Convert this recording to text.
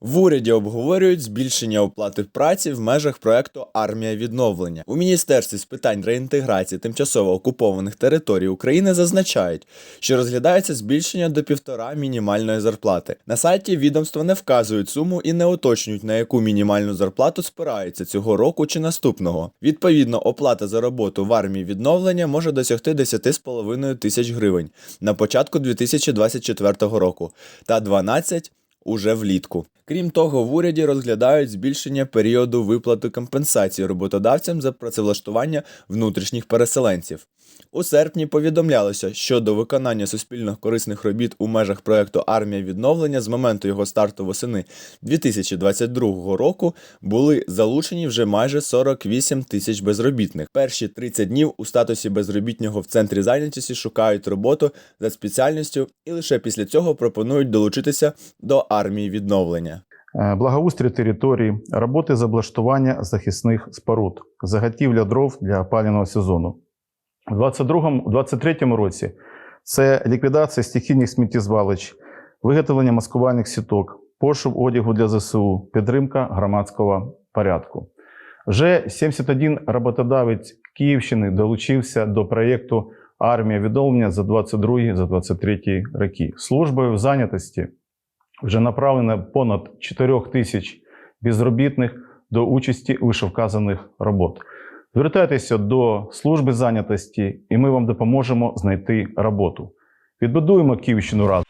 В уряді обговорюють збільшення оплати праці в межах проекту Армія відновлення у міністерстві з питань реінтеграції тимчасово окупованих територій України зазначають, що розглядається збільшення до півтора мінімальної зарплати. На сайті відомства не вказують суму і не уточнюють на яку мінімальну зарплату спираються цього року чи наступного. Відповідно, оплата за роботу в армії відновлення може досягти 10,5 тисяч гривень на початку 2024 року та 12 уже влітку. Крім того, в уряді розглядають збільшення періоду виплати компенсації роботодавцям за працевлаштування внутрішніх переселенців. У серпні повідомлялося, що до виконання суспільно корисних робіт у межах проекту Армія відновлення з моменту його старту восени 2022 року були залучені вже майже 48 тисяч безробітних. Перші 30 днів у статусі безробітнього в центрі зайнятості шукають роботу за спеціальністю і лише після цього пропонують долучитися до армії відновлення. Е, Благоустрій території, роботи з облаштування захисних споруд, заготівля дров для опалювального сезону. У 2022-2023 році це ліквідація стихійних сміттєзвалищ, виготовлення маскувальних сіток, пошук одягу для ЗСУ, підтримка громадського порядку. Вже 71 роботодавець Київщини долучився до проєкту Армія відновлення за 22-23 роки. Службою в зайнятості вже направлено понад 4 тисяч безробітних до участі вишевказаних робот. Звертайтеся до служби зайнятості, і ми вам допоможемо знайти роботу. Відбудуємо Київщину разом.